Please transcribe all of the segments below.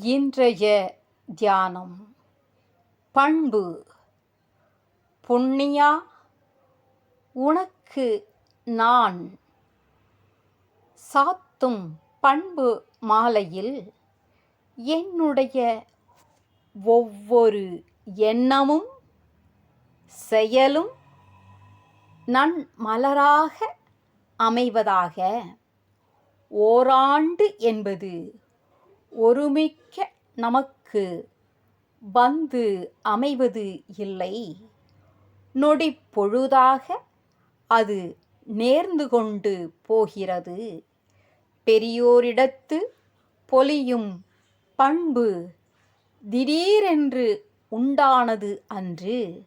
இன்றைய தியானம். பண்பு. புண்ணியா? உனக்கு நான். சாத்தும் பண்பு மாலையில் என்னுடைய ஒவ்வொரு எண்ணமும் செயலும் நன் மலராக அமைவதாக. ஓராண்டு என்பது ஒருமிக்க நமக்கு வந்து அமைவது இல்லை. நொடிப்பொழுதாக அது நேர்ந்து கொண்டு போகிறது. பெரியோரிடத்து பொலியும் பண்பு திடீரென்று உண்டானது அன்று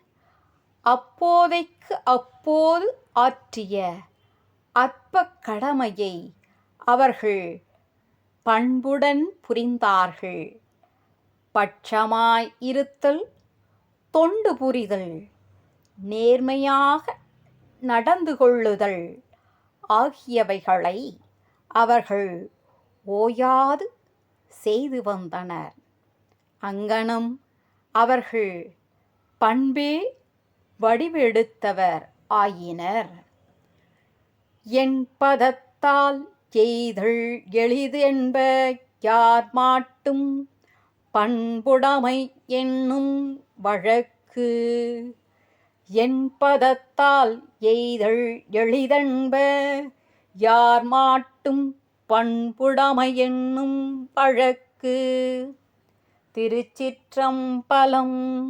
அப்போதைக்கு அப்போது ஆற்றிய அற்ப கடமையை அவர்கள் பண்புடன் புரிந்தார்கள். பட்சமாய் இருத்தல் தொண்டு புரிதல் நேர்மையாக நடந்து கொள்ளுதல் ஆகியவைகளை அவர்கள் ஓயாது செய்து வந்தனர். அங்கனம் அவர்கள் பண்பே வடிவெடுத்தவர் ஆயினர். என் பதத்தால் எளிது என்ப யார் மாட்டும் பண்புடமை என்னும் வழக்கு. என்பதத்தால் எய்தல் எளிதென்ப யார் மாட்டும் பண்புடமை என்னும் வழக்கு. திருச்சிற்றம்பலம்